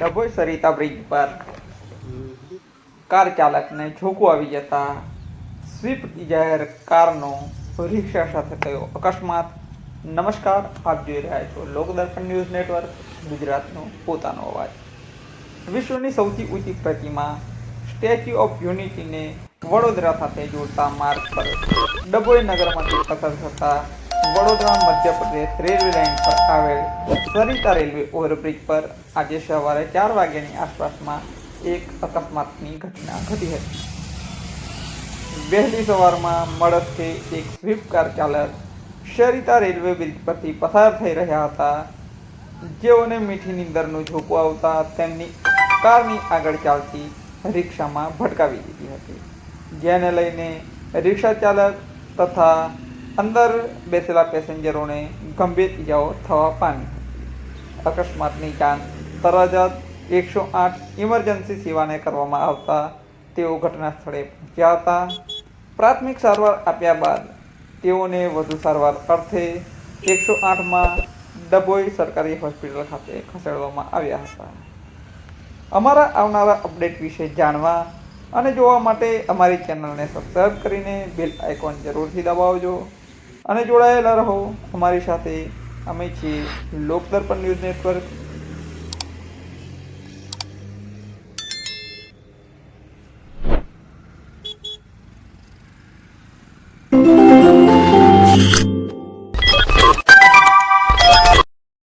Dabhoi Sarita bridge પર car ચાલકને ઝોકું આવી જતા સ્વિફ્ટ ડિઝાયર કારનો રિક્ષા સાથે થયો અકસ્માત. નમસ્કાર, આપ જોઈ રહ્યા છો લોકદર્પણ ન્યૂઝ નેટવર્ક, ગુજરાતનો પોતાનો અવાજ. વિશ્વની સૌથી ઊંચી પ્રતિમા સ્ટેચ્યુ ઓફ યુનિટીને વડોદરા સાથે જોડતા માર્ગ પર ડભોઈ નગરમાંથી પસાર થતા વડોદરા, મધ્યપ્રદેશ રેલવે લાઇન પર આવેલ સરિતા રેલવે ઓવરબ્રિજ પર આજે સવારે ચાર વાગ્યાની આસપાસમાં એક અકસ્માતની ઘટના ઘટી હતી. વહેલી સવારમાં મળદથી એક સ્વિફ્ટ કાર ચાલક સરિતા રેલવે બ્રિજ પરથી પસાર થઈ રહ્યા હતા. જેઓને મીઠી નીંદરનું ઝોપું આવતા તેમની કારની આગળ ચાલતી રિક્ષામાં ભટકાવી દીધી હતી. જેને લઈને રિક્ષા ચાલક તથા અંદર બેસેલા પેસેન્જરોને ગંભીર ઈજાઓ થવા પામી. અકસ્માતની જાણ તરત જ એકસો આઠ ઇમરજન્સી સેવાને કરવામાં આવતા તેઓ ઘટના સ્થળે પહોંચ્યા હતા. પ્રાથમિક સારવાર આપ્યા બાદ તેઓને વધુ સારવાર અર્થે એકસો આઠમાં ડભોઈ સરકારી હોસ્પિટલ ખાતે ખસેડવામાં આવ્યા હતા. અમારા આવનારા અપડેટ વિશે જાણવા અને જોવા માટે અમારી ચેનલને સબસ્ક્રાઈબ કરીને બેલ આઇકોન જરૂરથી દબાવજો. અને જોડાયેલા રહો અમારી સાથે. અમે છીએ લોકદર્પણ ન્યૂઝ નેટવર્ક.